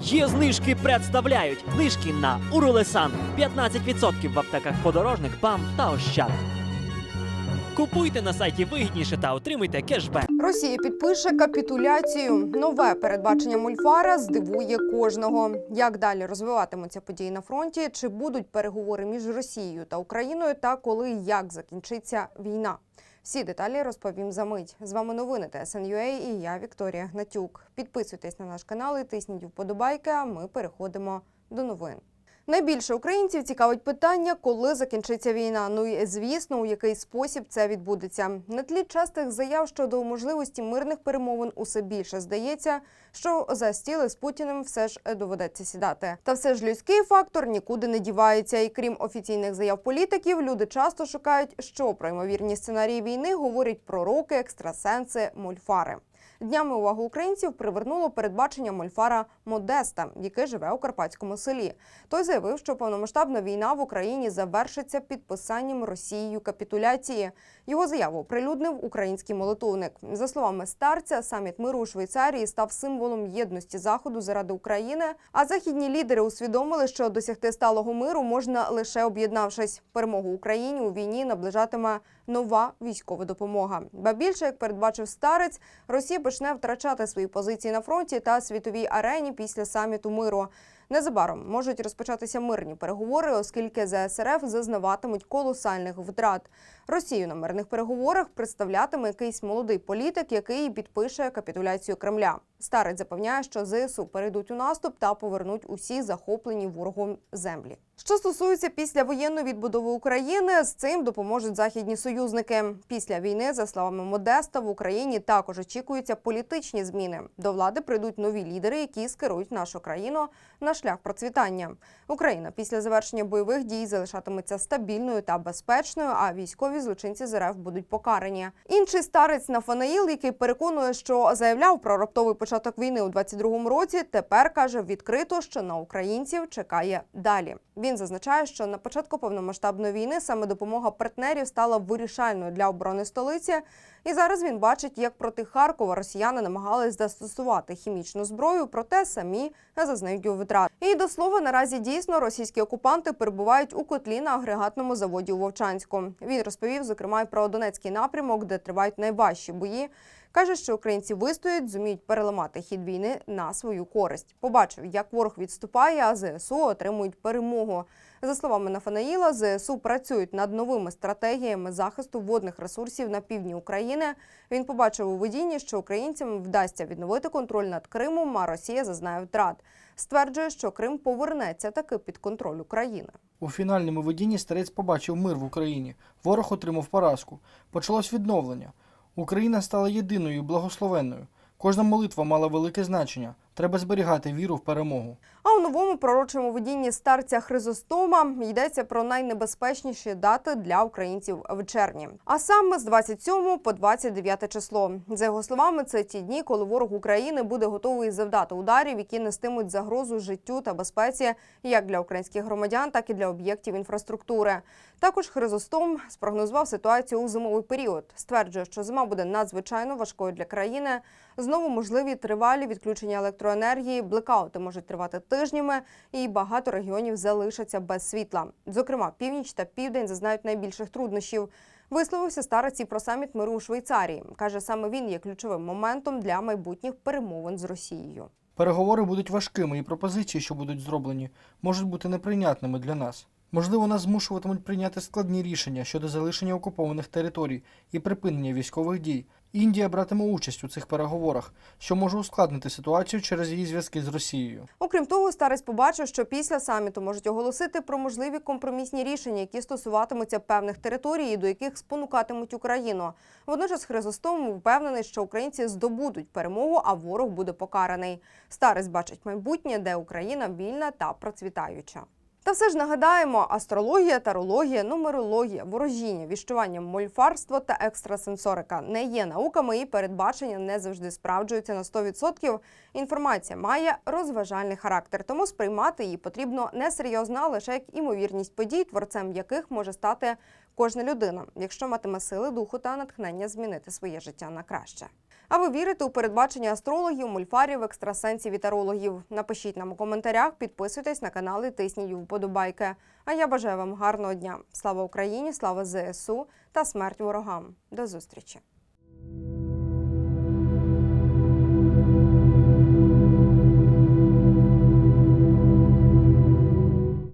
Є знижки представляють знижки на Урулесан 15% в аптеках подорожник, ПАМ та Ощад. Купуйте на сайті вигідніше та отримуйте кешбек. Росія підпише капітуляцію. Нове передбачення Мольфара здивує кожного. Як далі розвиватимуться події на фронті? Чи будуть переговори між Росією та Україною? Та коли як закінчиться війна? Всі деталі розповім за мить. З вами новини ТСНЮА і я Вікторія Гнатюк. Підписуйтесь на наш канал і тисніть вподобайки. А ми переходимо до новин. Найбільше українців цікавить питання, коли закінчиться війна. Ну і звісно, у який спосіб це відбудеться. На тлі частих заяв щодо можливості мирних перемовин усе більше здається, що за стіли з Путіним все ж доведеться сідати. Та все ж людський фактор нікуди не дівається. І крім офіційних заяв політиків, люди часто шукають, що про ймовірні сценарії війни говорять пророки, екстрасенси, мольфари. Днями увагу українців привернуло передбачення Мольфара Модеста, який живе у карпатському селі. Той заявив, що повномасштабна війна в Україні завершиться підписанням Росією капітуляції. Його заяву оприлюднив український молитовник. За словами старця, саміт миру у Швейцарії став символом єдності заходу заради України. А західні лідери усвідомили, що досягти сталого миру можна лише об'єднавшись. Перемогу Україні у війні наближатиме нова військова допомога. Ба більше, як передбачив старець, Росія почне втрачати свої позиції на фронті та світовій арені після саміту миру. Незабаром можуть розпочатися мирні переговори, оскільки ЗСРФ зазнаватимуть колосальних втрат. Росію на мирних переговорах представлятиме якийсь молодий політик, який підпише капітуляцію Кремля. Старець запевняє, що ЗСУ перейдуть у наступ та повернуть усі захоплені ворогом землі. Що стосується післявоєнної відбудови України, з цим допоможуть західні союзники. Після війни, за словами Модеста, в Україні також очікуються політичні зміни. До влади прийдуть нові лідери, які скерують нашу країну на шлях процвітання. Україна після завершення бойових дій залишатиметься стабільною та безпечною, а військові злочинці з РФ будуть покарані. Інший старець Нафанаїл, який переконує, що заявляв про раптовий початок війни у 22-му році, тепер каже відкрито, що на українців чекає далі. Він зазначає, що на початку повномасштабної війни саме допомога партнерів стала вирішальною для оборони столиці. І зараз він бачить, як проти Харкова росіяни намагались застосувати хімічну зброю, проте самі зазнають втрат. І до слова, наразі дійсно російські окупанти перебувають у котлі на агрегатному заводі у Вовчанську. Він розповів, зокрема, про Донецький напрямок, де тривають найважчі бої. Каже, що українці вистоять, зуміють переламати хід війни на свою користь. Побачив, як ворог відступає, а ЗСУ отримують перемогу. За словами Нафанаїла, ЗСУ працюють над новими стратегіями захисту водних ресурсів на півдні України. Він побачив у видінні, що українцям вдасться відновити контроль над Кримом, а Росія зазнає втрат. Стверджує, що Крим повернеться таки під контроль України. У фінальному видінні старець побачив мир в Україні. Ворог отримав поразку. Почалось відновлення. Україна стала єдиною і благословенною. Кожна молитва мала велике значення. Треба зберігати віру в перемогу. А у новому пророчому видінні старця Хризостома йдеться про найнебезпечніші дати для українців в червні. А саме з 27 по 29 число. За його словами, це ті дні, коли ворог України буде готовий завдати ударів, які нестимуть загрозу життю та безпеці як для українських громадян, так і для об'єктів інфраструктури. Також Хризостом спрогнозував ситуацію у зимовий період. Стверджує, що зима буде надзвичайно важкою для країни. Знову можливі тривалі відключення електроенергії, блекаути можуть тривати тижнями, і багато регіонів залишаться без світла. Зокрема, північ та південь зазнають найбільших труднощів. Висловився старець і про саміт миру у Швейцарії. каже, саме він є ключовим моментом для майбутніх перемовин з Росією. Переговори будуть важкими, і пропозиції, що будуть зроблені, можуть бути неприйнятними для нас. Можливо, нас змушуватимуть прийняти складні рішення щодо залишення окупованих територій і припинення військових дій. Індія братиме участь у цих переговорах, що може ускладнити ситуацію через її зв'язки з Росією. Окрім того, старець побачив, що після саміту можуть оголосити про можливі компромісні рішення, які стосуватимуться певних територій, до яких спонукатимуть Україну. Водночас Хризостом впевнений, що українці здобудуть перемогу, а ворог буде покараний. Старець бачить майбутнє, де Україна вільна та процвітаюча. Та все ж нагадаємо: астрологія, тарологія, нумерологія, ворожіння, віщування, мольфарство та екстрасенсорика не є науками, і передбачення не завжди справджуються на 100%. Інформація має розважальний характер, тому сприймати її потрібно не серйозно, а лише як імовірність подій, творцем яких може стати кожна людина, якщо матиме сили духу та натхнення змінити своє життя на краще. А ви вірите у передбачення астрологів, мульфарів, екстрасенсів і тарологів? Напишіть нам у коментарях, підписуйтесь на канал і тисніть вподобайки. А я бажаю вам гарного дня. Слава Україні, слава ЗСУ та смерть ворогам. До зустрічі!